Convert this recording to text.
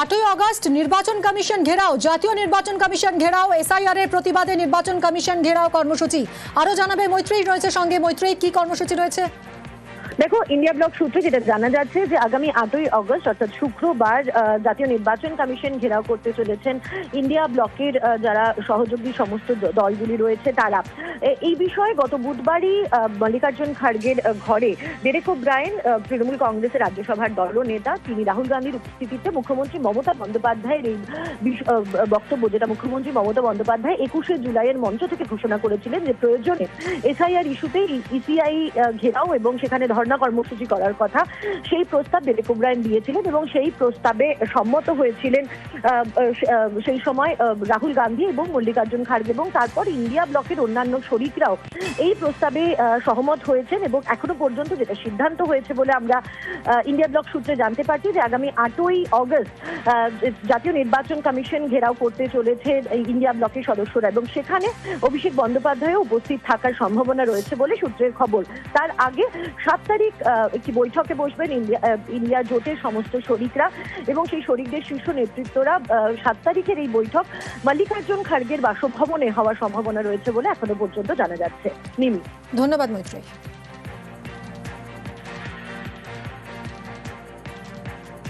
আটই আগস্ট নির্বাচন কমিশন ঘেরাও, জাতীয় নির্বাচন কমিশন ঘেরাও, এসআইআর এর প্রতিবাদে নির্বাচন কমিশন ঘেরাও কর্মসূচি। আরও জানাবে মৈত্রী রয়েছে সঙ্গে। মৈত্রী কি কর্মসূচি রয়েছে? দেখো ইন্ডিয়া ব্লক সূত্রে যেটা জানা যাচ্ছে যে আগামী আটই অগস্ট, অর্থাৎ শুক্রবার জাতীয় নির্বাচন কমিশন ঘেরাও করতে চলেছেন ইন্ডিয়া ব্লকের যারা সহযোগী সমস্ত দলগুলি রয়েছে তারা। এই বিষয়ে গত বুধবারই মল্লিকার্জুন খাড়গের ঘরে ডেরেক ব্রায়ন তৃণমূল কংগ্রেসের রাজ্যসভার দল নেতা তিনি রাহুল গান্ধীর উপস্থিতিতে মুখ্যমন্ত্রী মমতা বন্দ্যোপাধ্যায়ের এই বক্তব্য, যেটা মুখ্যমন্ত্রী মমতা বন্দ্যোপাধ্যায় একুশে জুলাইয়ের মঞ্চ থেকে ঘোষণা করেছিলেন যে প্রয়োজনে এসআইআর ইস্যুতে ইসিআই ঘেরাও এবং সেখানে ধর্ণা কর্মসূচি করার কথা, সেই প্রস্তাব ডেরেক ওব্রায়ন দিয়েছিলেন এবং সেই প্রস্তাবে সম্মত হয়েছিলেন সেই সময় রাহুল গান্ধী এবং মল্লিকার্জুন খাড়গে এবং তারপর ইন্ডিয়া ব্লকের অন্যান্য শরিকরাও এই প্রস্তাবে সহমত হয়েছেন এবং এখনও পর্যন্ত যেটা সিদ্ধান্ত হয়েছে বলে আমরা ইন্ডিয়া ব্লক সূত্রে জানতে পারছি যে আগামী আটই অগস্ট জাতীয় নির্বাচন কমিশন ঘেরাও করতে চলেছে ইন্ডিয়া ব্লকের সদস্যরা এবং সেখানে অভিষেক বন্দ্যোপাধ্যায়ও উপস্থিত থাকার সম্ভাবনা রয়েছে বলে সূত্রের খবর। তার আগে সাত তারিখ একটি বৈঠকে বসবেন ইন্ডিয়া ইন্ডিয়া জোটের সমস্ত শরিকরা এবং সেই শরিকদের শীর্ষ নেতৃত্বরা সাত তারিখের এই বৈঠক মল্লিকার্জুন খার্গের বাসভবনে হওয়ার সম্ভাবনা রয়েছে বলে এখনও পর্যন্ত জানা যাচ্ছে। নিমি। ধন্যবাদ মৈত্রী।